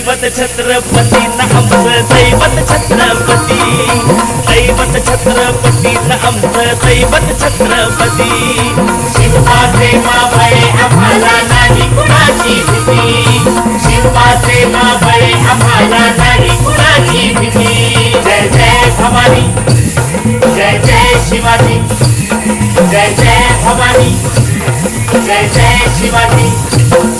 दैवत छत्रपती न आमचं दैवत छत्रपती। दैवत छत्रपती न आमचं दैवत छत्रपती। शिवबाचे मावळे आम्हाला नाही कुणाची भीती। शिवबाचे मावळे आम्हाला नाही कुणाची भीती। जय जय भवानी। जय जय शिवाजी। जय जय भवानी। जय जय शिवाजी।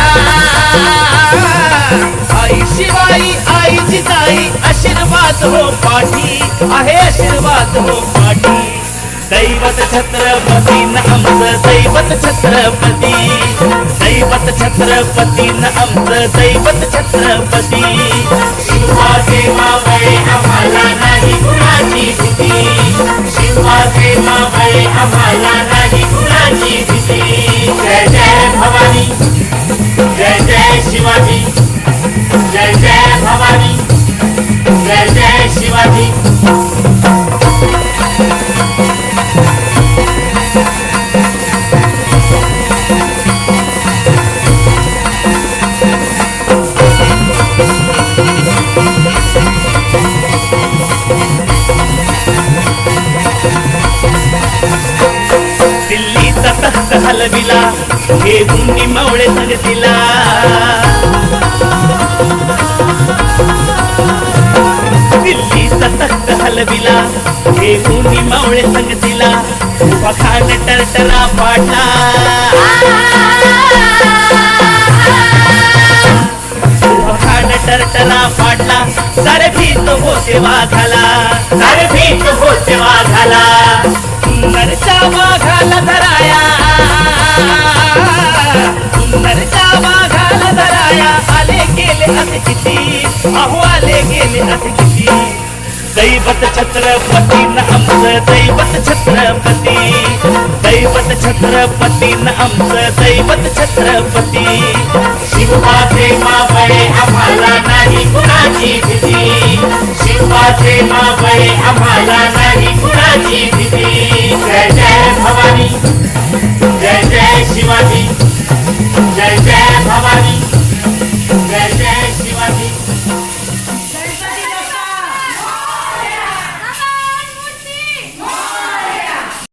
आशीर्वाद हो पाठी आहे आशीर्वाद हो पाठी. दैवत छत्रपती न आमचं दैवत छत्रपती. दैवत छत्रपती न आमचं दैवत छत्रपती. शिवा सेवा मावळे आम्हाला नाही कुणाची भीती. शिवा सेवा मावळे आम्हाला नाही कुणाची भीती. जय जय भवानी. जय जय शिवाजी. जय जय भवानी. जय जय शिवाजी दिल्लीचा तख्त हलविला हे गुंडी मावळे संगतीला. पखान टरटरा पाडला पखान टरटरा पाडला सारे भीत सेवा झाला सारे भीत सेवा झाला सुंदरच्या वाघाला धराया. सुंदरच्या वाघाला धराया. आले गेले असे किती. अहो आले गेले असे किती. दैवत छत्रपती न आमचं दैवत छत्रपती. दैवत छत्रपती न आमचं दैवत छत्रपती. शिवबाचे मावळे आम्हाला